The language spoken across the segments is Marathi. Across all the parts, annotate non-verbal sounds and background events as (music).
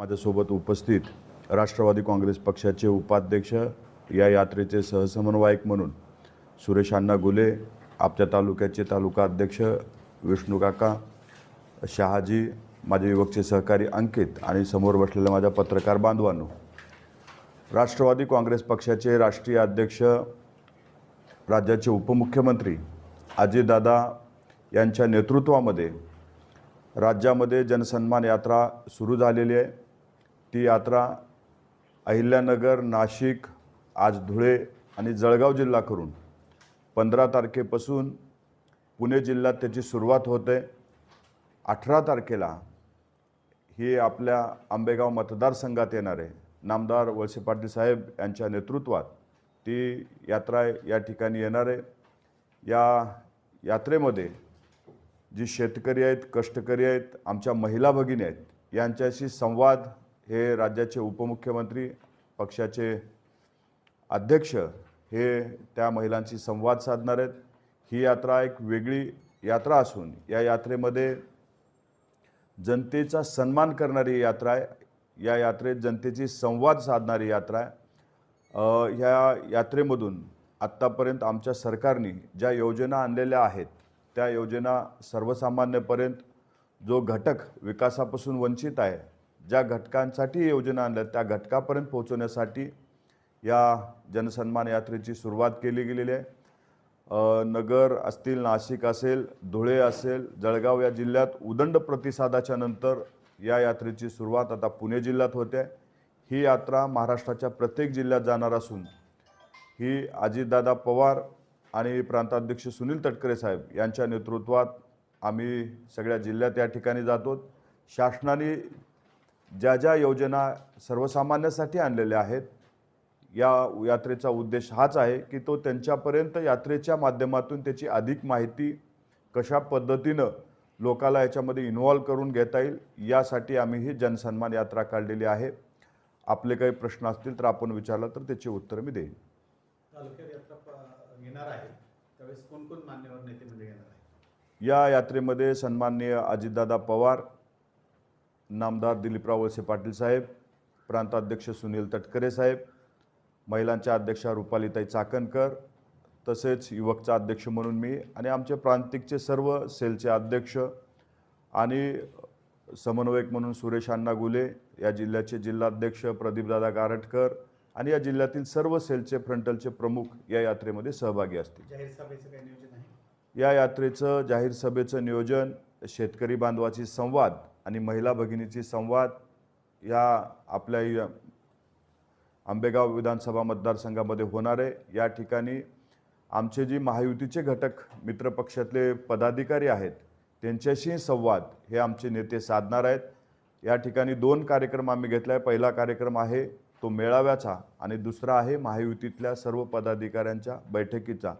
माझ्यासोबत उपस्थित राष्ट्रवादी काँग्रेस पक्षाचे उपाध्यक्ष या यात्रेचे सहसमन्वयक म्हणून सुरेश अण्णा गुले आपच्या तालुक्याचे तालुका अध्यक्ष विष्णू काका शहाजी माझे युवकचे सहकारी अंकित आणि समोर बसलेल्या माझ्या पत्रकार बांधवांनो. राष्ट्रवादी काँग्रेस पक्षाचे राष्ट्रीय अध्यक्ष राज्याचे उपमुख्यमंत्री अजितदादा यांच्या नेतृत्वामध्ये राज्यामध्ये जनसन्मान यात्रा सुरू झालेली आहे. ती यात्रा अहिल्यानगर नाशिक आज धुळे आणि जळगाव जिल्हा करून पंधरा तारखेपासून पुणे जिल्ह्यात त्याची सुरुवात होते. अठरा तारखेला ही आपल्या आंबेगाव मतदारसंघात येणार आहे नामदार वळसे पाटील साहेब यांच्या नेतृत्वात ती यात्रा या ठिकाणी येणार. आहे या यात्रेमध्ये जी शेतकरी आहेत कष्टकरी आहेत आमच्या महिला भगिनी आहेत यांच्याशी संवाद हे राज्याचे उपमुख्यमंत्री पक्षाचे अध्यक्ष हे त्या महिलांशी संवाद साधणार आहेत. ही यात्रा एक वेगळी यात्रा असून या यात्रेमध्ये जनतेचा सन्मान करणारी यात्रा आहे. या यात्रेत जनतेची संवाद साधणारी यात्रा आहे. ह्या यात्रेमधून आत्तापर्यंत आमच्या सरकारने ज्या योजना आणलेल्या आहेत त्या योजना सर्वसामान्यपर्यंत जो घटक विकासापासून वंचित आहे ज्या घटकांसाठी योजना आणल्या त्या घटकापर्यंत पोहोचवण्यासाठी या जनसन्मान यात्रेची सुरुवात केली गेलेली आहे. नगर असतील नाशिक असेल धुळे असेल जळगाव या जिल्ह्यात उदंड प्रतिसादाच्या नंतर या यात्रेची सुरुवात आता पुणे जिल्ह्यात होते. ही यात्रा महाराष्ट्राच्या प्रत्येक जिल्ह्यात जाणार असून ही अजितदादा पवार आणि प्रांताध्यक्ष सुनील तटकरे साहेब यांच्या नेतृत्वात आम्ही सगळ्या जिल्ह्यात या ठिकाणी जातो. शासनाने ज्या ज्या योजना सर्वसामान्यासाठी आणलेल्या आहेत या यात्रेचा उद्देश हाच आहे की तो त्यांच्यापर्यंत यात्रेच्या माध्यमातून त्याची अधिक माहिती कशा पद्धतीनं लोकाला याच्यामध्ये इन्व्हॉल्व करून घेता येईल यासाठी आम्ही ही जनसन्मान यात्रा काढलेली आहे. आपले काही प्रश्न असतील तर आपण विचारला तर त्याची उत्तरं मी देईन. या यात्रेमध्ये सन्माननीय अजितदादा पवार नामदार दिलीपराव वळसे पाटील साहेब प्रांताध्यक्ष सुनील तटकरे साहेब महिलांच्या अध्यक्षा रुपालीताई चाकणकर तसेच युवकचा अध्यक्ष म्हणून मी आणि आमचे प्रांतिकचे सर्व सेलचे अध्यक्ष आणि समन्वयक म्हणून सुरेश अण्णा गुले या जिल्ह्याचे जिल्हाध्यक्ष प्रदीपदादा गारटकर आणि या जिल्ह्यातील सर्व सेलचे फ्रंटलचे प्रमुख या यात्रेमध्ये सहभागी असतील. या यात्रेचं जाहीर सभेचं नियोजन शेतकरी बांधवाची संवाद आणि महिला भगिनीची संवाद या आपल्या आंबेगाव विधानसभा मतदारसंघामध्ये होणार आहे. या ठिकाणी आमचे जी महायुतीचे घटक मित्रपक्षातले पदाधिकारी आहेत त्यांच्याशी संवाद हे आमचे नेते साधणार आहेत. या ठिकाणी दोन कार्यक्रम आम्ही घेतला आहे पहिला कार्यक्रम आहे तो मेळाव्याचा आणि दुसरा आहे महायुतीतल्या सर्व पदाधिकाऱ्यांच्या बैठकीचा.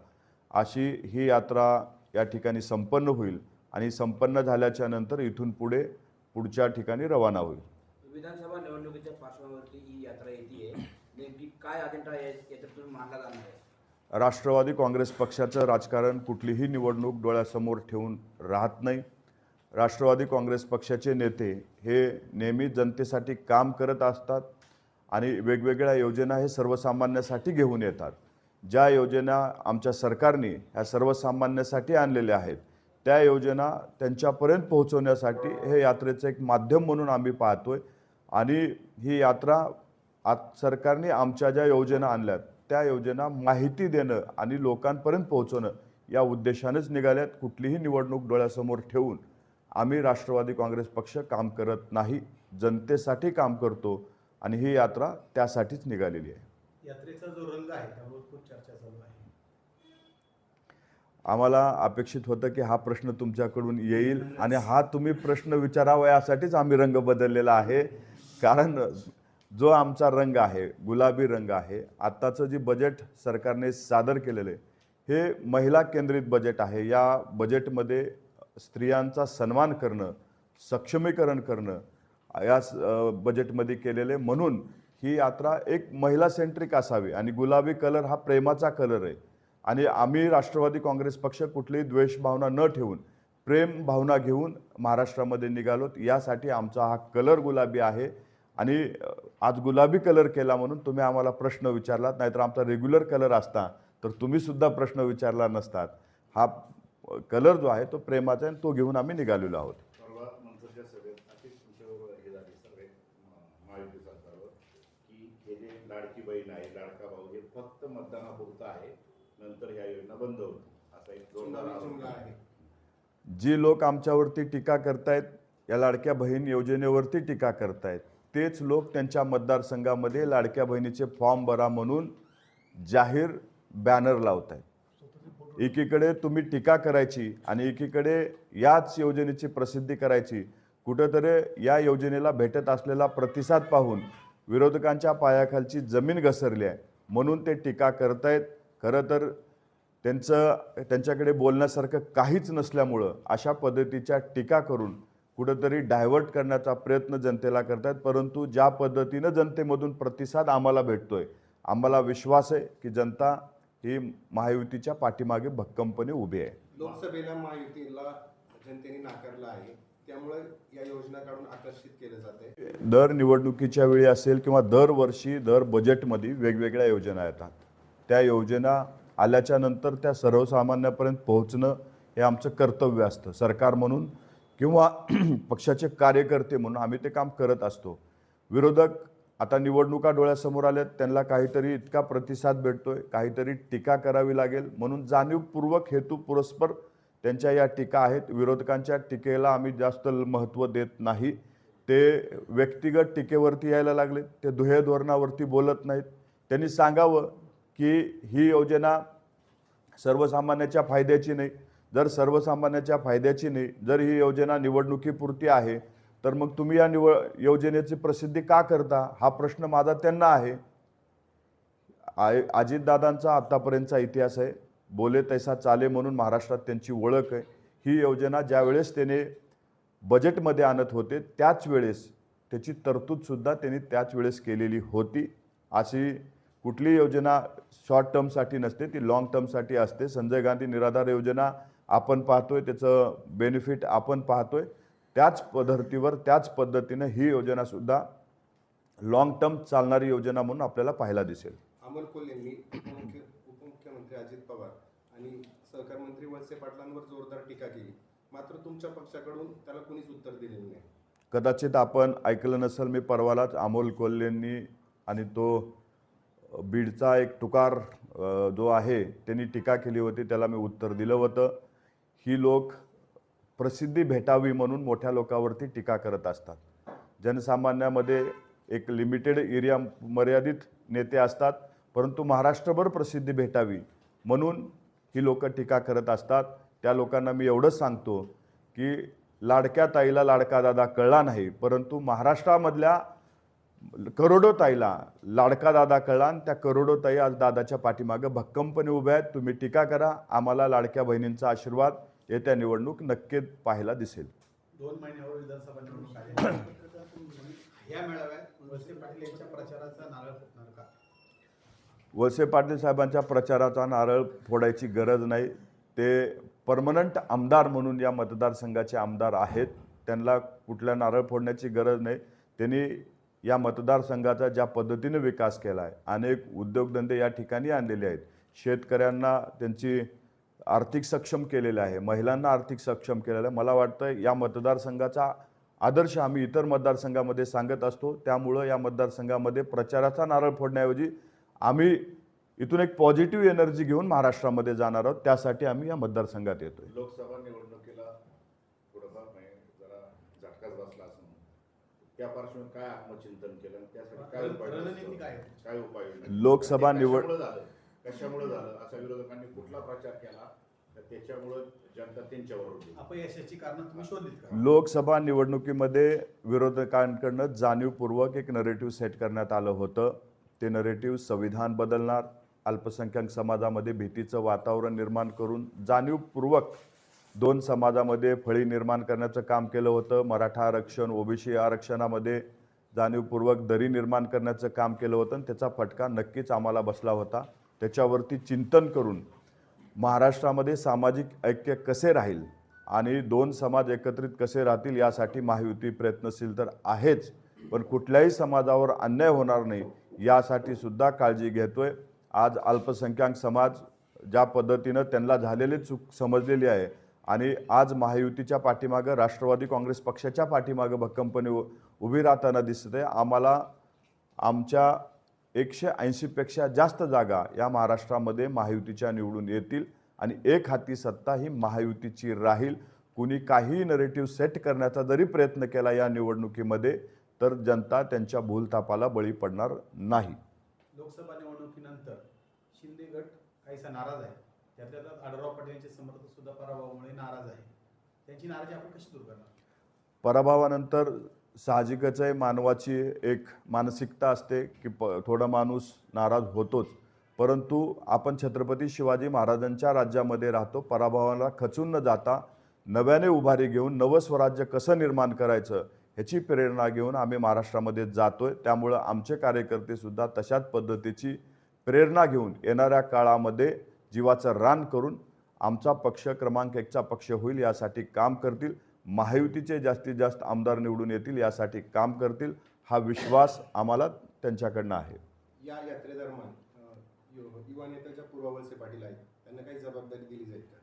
अशी ही यात्रा या ठिकाणी संपन्न होईल आणि संपन्न झाल्याच्यानंतर इथून पुढे पुढच्या ठिकाणी रवाना होईल. विधानसभा निवडणुकीच्या पार्श्वभूमीवरती ही यात्रा येते नेमकी काय अजेंडा याच्यातून मांडला जाणार आहे? राष्ट्रवादी काँग्रेस पक्षाचं राजकारण कुठलीही निवडणूक डोळ्यासमोर ठेवून राहत नाही. राष्ट्रवादी काँग्रेस पक्षाचे नेते हे नेहमी जनतेसाठी काम करत असतात आणि वेगवेगळ्या योजना हे सर्वसामान्यासाठी घेऊन येतात. ज्या योजना आमच्या सरकारने ह्या सर्वसामान्यासाठी आणलेल्या आहेत त्या योजना त्यांच्यापर्यंत पोहोचवण्यासाठी हे यात्रेचं एक माध्यम म्हणून आम्ही पाहतोय. आणि ही यात्रा आत सरकारने आमच्या ज्या योजना आणल्यात त्या योजना माहिती देणं आणि लोकांपर्यंत पोहोचवणं या उद्देशानेच निघाल्यात. कुठलीही निवडणूक डोळ्यासमोर ठेवून आम्ही राष्ट्रवादी काँग्रेस पक्ष काम करत नाही. जनतेसाठी काम करतो आणि ही यात्रा त्यासाठीच निघालेली आहे. यात्रेचा जो रंग आहे त्यावर खूप चर्चा चालू आहे. आम्हाला अपेक्षित होतं की हा प्रश्न तुमच्याकडून येईल आणि हा तुम्ही प्रश्न विचारावा यासाठीच आम्ही रंग बदललेला आहे. कारण जो आमचा रंग आहे गुलाबी रंग आहे आत्ताचं जे बजेट सरकारने सादर केलेलं आहे हे महिला केंद्रित बजेट आहे. या बजेटमध्ये स्त्रियांचा सन्मान करणं सक्षमीकरण करणं या स- बजेटमध्ये केलेले म्हणून ही यात्रा एक महिला सेंट्रिक असावी आणि गुलाबी कलर हा प्रेमाचा कलर आहे. आणि आम्ही राष्ट्रवादी काँग्रेस पक्ष कुठलीही द्वेष भावना न ठेवून प्रेम भावना घेऊन महाराष्ट्रामध्ये निघालोत. यासाठी आमचा हा कलर गुलाबी आहे. आणि आज गुलाबी कलर केला म्हणून तुम्ही आम्हाला प्रश्न विचारलात. नाहीतर आमचा रेग्युलर कलर असता तर तुम्हीसुद्धा प्रश्न विचारला नसतात. हा कलर जो आहे तो प्रेमाचा आहे आणि तो घेऊन आम्ही निघालेलो आहोत. लाडकी बहीण आहे लाडका भाऊ हे फक्त मतदानापूर्वी नंतर ह्या योजना बंद होतील. असा एक जोरदार आरोप. आहे. जी लोक आमच्यावरती टीका करतायत या लाडक्या बहीण योजनेवरती टीका करतायत तेच लोक त्यांच्या मतदारसंघामध्ये लाडक्या बहिणीचे फॉर्म भरा म्हणून जाहीर बॅनर लावत आहेत एकीकडे तुम्ही टीका करायची आणि एकीकडे याच योजनेची प्रसिद्धी करायची कुठंतरी या योजनेला भेटत असलेला प्रतिसाद पाहून विरोधकांच्या पायाखालची जमीन घसरली आहे म्हणून ते टीका करतायत. खरं तर त्यांचं त्यांच्याकडे बोलण्यासारखं काहीच नसल्यामुळं अशा पद्धतीच्या टीका करून कुठंतरी डायव्हर्ट करण्याचा प्रयत्न जनतेला करतायत परंतु ज्या पद्धतीनं जनतेमधून प्रतिसाद आम्हाला भेटतोय आम्हाला विश्वास आहे की जनता ही महायुतीच्या पाठीमागे भक्कमपणे उभी आहे. लोकसभेला महायुतीला जनतेने नाकारलं आहे त्यामुळे या योजना काढून आकर्षित केलं जाते दर निवडणुकीच्या वेळी असेल किंवा दरवर्षी दर बजेटमध्ये वेगवेगळ्या योजना येतात. त्या योजना आल्याच्यानंतर त्या सर्वसामान्यापर्यंत पोहोचणं हे आमचं कर्तव्य असतं. सरकार म्हणून किंवा (clears throat) पक्षाचे कार्यकर्ते म्हणून आम्ही ते काम करत असतो. विरोधक आता निवडणुका डोळ्यासमोर आल्यात त्यांना काहीतरी इतका प्रतिसाद भेटतोय काहीतरी टीका करावी लागेल म्हणून जाणीवपूर्वक हेतू पुरस्पर त्यांच्या या टीका आहेत. विरोधकांच्या टीकेला आम्ही जास्त महत्त्व देत नाही. ते व्यक्तिगत टीकेवरती यायला लागले ते दुहे धोरणावरती बोलत नाहीत. त्यांनी सांगावं की ही योजना सर्वसामान्याच्या फायद्याची नाही. जर सर्वसामान्याच्या फायद्याची नाही जर ही योजना निवडणुकीपुरती आहे तर मग तुम्ही या निवड योजनेची प्रसिद्धी का करता? हा प्रश्न माझा त्यांना आहे. आय अजितदादांचा आत्तापर्यंतचा इतिहास आहे. बोले तैसा चाले म्हणून महाराष्ट्रात त्यांची ओळख आहे. ही योजना ज्यावेळेस त्याने बजेटमध्ये आणत होते त्याच वेळेस त्याची तरतूदसुद्धा त्यांनी त्याच वेळेस केलेली होती. अशी कुठली योजना शॉर्ट टर्मसाठी नसते ती लाँग टर्मसाठी असते. संजय गांधी निराधार योजना आपण पाहतोय त्याचं बेनिफिट आपण पाहतोय. त्याच पद्धतीवर त्याच पद्धतीनं ही योजनासुद्धा लाँग टर्म चालणारी योजना म्हणून आपल्याला पाहायला दिसेल. अमोल कोल्हेंनी उपमुख्य उपमुख्यमंत्री अजित पवार आणि सहकार मंत्री वळसे पाटलांवर जोरदार टीका केली. मात्र तुमच्या पक्षाकडून त्याला कुणीच उत्तर दिलेलं नाही. कदाचित आपण ऐकलं नसेल मी परवालाच अमोल कोल्हेंनी आणि तो बीडचा एक तुकार जो आहे त्यांनी टीका केली होती त्याला मी उत्तर दिलं होतं. ही लोक प्रसिद्धी भेटावी म्हणून मोठ्या लोकांवरती टीका करत असतात. जनसामान्यामध्ये एक लिमिटेड एरिया मर्यादित नेते असतात परंतु महाराष्ट्रभर प्रसिद्धी भेटावी म्हणून ही लोक टीका करत असतात. त्या लोकांना मी एवढंच सांगतो की लाडक्या ताईला लाडका दादा कळला नाही परंतु महाराष्ट्रामधल्या करोडो ताईला लाडका दादा कळला आणि त्या करोडो ताई आज दादाच्या पाठीमागं भक्कमपणे उभ्या आहेत. तुम्ही टीका करा आम्हाला लाडक्या बहिणींचा आशीर्वाद येत्या निवडणूक नक्कीच पाहायला दिसेल. दोन महिन्यावर विधानसभा निवडणूक आली. ह्या मेळाव्यात वळसे पाटील यांच्या प्रचाराचा नारळ फुटणार का? वळसे पाटील साहेबांच्या प्रचाराचा नारळ फोडायची गरज नाही. ते परमनंट आमदार म्हणून या मतदारसंघाचे आमदार आहेत. त्यांना कुठल्या नारळ फोडण्याची गरज नाही. त्यांनी या मतदारसंघाचा ज्या पद्धतीने विकास केला आहे अनेक उद्योगधंदे या ठिकाणी आणलेले आहेत. शेतकऱ्यांना त्यांची आर्थिक सक्षम केलेलं आहे महिलांना आर्थिक सक्षम केलेलं आहे. मला वाटतं या मतदारसंघाचा आदर्श आम्ही इतर मतदारसंघामध्ये सांगत असतो. त्यामुळं या मतदारसंघामध्ये प्रचाराचा नारळ फोडण्याऐवजी आम्ही इथून एक पॉझिटिव्ह एनर्जी घेऊन महाराष्ट्रामध्ये जाणार आहोत. त्यासाठी आम्ही या मतदारसंघात येतोय. लोकसभा निवडणुकीला त्या पार्श्वभूमीवर काय आत्मचिंतन केलं आणि त्यासाठी काय उपाय रणनीती काय आहे? काय उपाय लोकसभा निवड- कशामुळे झालं? कशामुळे झालं? असा विरोधकांनी कुठला प्रचार केला? तर त्याच्यामुळं जनता त्यांच्यावर होती. अपयशाची कारणं तुम्ही शोधलीत का? लोकसभा निवडणुकीमध्ये विरोधकांकडनं जाणीवपूर्वक एक नरेटिव्ह सेट करण्यात आलं होतं. ते नरेटिव्ह संविधान बदलणार अल्पसंख्याक समाजामध्ये भीतीचं वातावरण निर्माण करून जाणीवपूर्वक दोन समाजामध्ये फळी निर्माण करण्याचं काम केलं होतं. मराठा आरक्षण ओबीसी आरक्षणामध्ये जाणीवपूर्वक दरी निर्माण करण्याचं काम केलं होतं आणि त्याचा फटका नक्कीच आम्हाला बसला होता. त्याच्यावरती चिंतन करून महाराष्ट्रामध्ये सामाजिक ऐक्य कसे राहील आणि दोन समाज एकत्रित कसे राहतील यासाठी महायुती प्रयत्नशील तर आहेच पण कुठल्याही समाजावर अन्याय होणार नाही यासाठी सुद्धा काळजी घेतोय. आज अल्पसंख्याक समाज ज्या पद्धतीनं त्यांना झालेली चूक समजलेली आहे आणि आज महायुतीच्या पाठीमागं राष्ट्रवादी काँग्रेस पक्षाच्या पाठीमागं भक्कमपणे उभी राहताना दिसते. आम्हाला आमच्या एकशे ऐंशीपेक्षा जास्त जागा या महाराष्ट्रामध्ये महायुतीच्या निवडून येतील आणि एक हाती सत्ता ही महायुतीची राहील. कुणी काहीही नरेटिव्ह सेट करण्याचा जरी प्रयत्न केला या निवडणुकीमध्ये तर जनता त्यांच्या भूलतापाला बळी पडणार नाही. लोकसभा निवडणुकीनंतर शिंदे गट काहीसा नाराज आहे. त्यातल्या त्यात आढळराव पाटील यांचे समर्थक सुद्धा पराभवामुळे नाराज आहे त्यांची नाराजी आपण कशी दूर करणार? पराभवानंतर साहजिकच आहे मानवाची एक मानसिकता असते की प थोडा माणूस नाराज होतोच. परंतु आपण छत्रपती शिवाजी महाराजांच्या राज्यामध्ये राहतो पराभवाला खचून न जाता नव्याने उभारी घेऊन नवं स्वराज्य कसं निर्माण करायचं ह्याची प्रेरणा घेऊन आम्ही महाराष्ट्रामध्ये जातो आहे त्यामुळं आमचे कार्यकर्तेसुद्धा तशाच पद्धतीची प्रेरणा घेऊन येणाऱ्या काळामध्ये जीवाचं रान करून आमचा पक्ष क्रमांक एकचा पक्ष होईल यासाठी काम करतील. महायुतीचे जास्तीत जास्त आमदार निवडून येतील यासाठी काम करतील. हा विश्वास आम्हाला त्यांच्याकडनं आहे. या यात्रेदरम्यान युवा नेत्या ज्या पूर्वा वळसे पाटील आहेत. त्यांना काही जबाबदारी दिली जाईल का?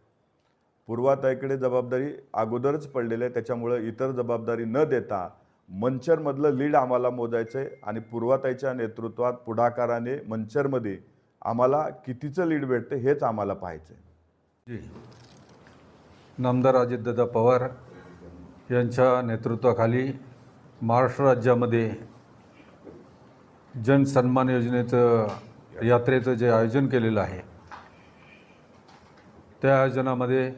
पूर्वाताईकडे जबाबदारी अगोदरच पडलेली आहे. त्याच्यामुळं इतर जबाबदारी न देता मंचरमधलं लीड आम्हाला मोजायचं आहे आणि पूर्वाताईच्या नेतृत्वात पुढाकाराने मंचरमध्ये आम्हाला कितीचं लीड भेटतं हेच आम्हाला पाहायचं आहे जी. नामदार अजितदादा पवार यांच्या नेतृत्वाखाली महाराष्ट्र राज्यामध्ये जनसन्मान योजनेचं यात्रेचं जे आयोजन केलेलं आहे त्या आयोजनामध्ये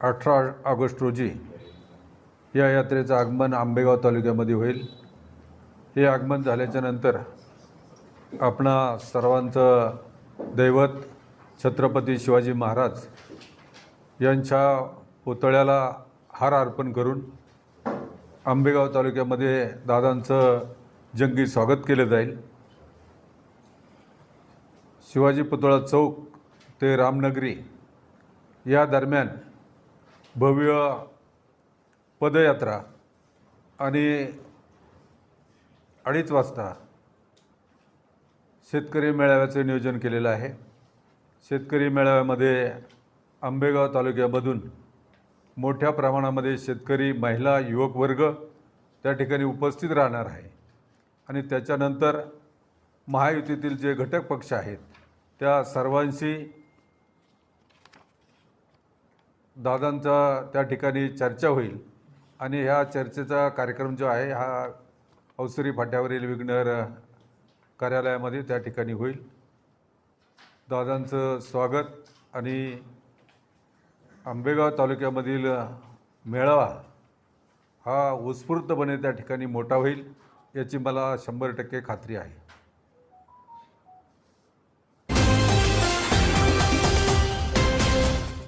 अठरा ऑगस्ट रोजी या यात्रेचं आगमन आंबेगाव तालुक्यामध्ये होईल. हे आगमन झाल्याच्यानंतर आपणा सर्वांचं दैवत छत्रपती शिवाजी महाराज यांच्या पुतळ्याला हार अर्पण करून आंबेगाव तालुक्यामध्ये दादांचं जंगी स्वागत केलं जाईल. शिवाजी पुतळा चौक ते रामनगरी या दरम्यान भव्य पदयात्रा आणि अडीच वाजता शेतकरी मेळाव्याचं नियोजन केलेलं आहे. शेतकरी मेळाव्यामध्ये आंबेगाव तालुक्यामधून मोठ्या प्रमाणामध्ये शेतकरी महिला युवक वर्ग त्या ठिकाणी उपस्थित राहणार आहे. आणि त्याच्यानंतर महायुतीतील जे घटक पक्ष आहेत त्या सर्वांशी दादांचा त्या ठिकाणी चर्चा होईल. आणि ह्या चर्चेचा कार्यक्रम जो आहे हा अवसरी फाट्यावरील विघ्नर कार्यालयामध्ये त्या ठिकाणी होईल. दादांचं स्वागत आणि आंबेगाव तालुक्यामधील मेळावा हा उत्स्फूर्तपणे त्या ठिकाणी मोठा होईल याची मला शंभर टक्के खात्री आहे.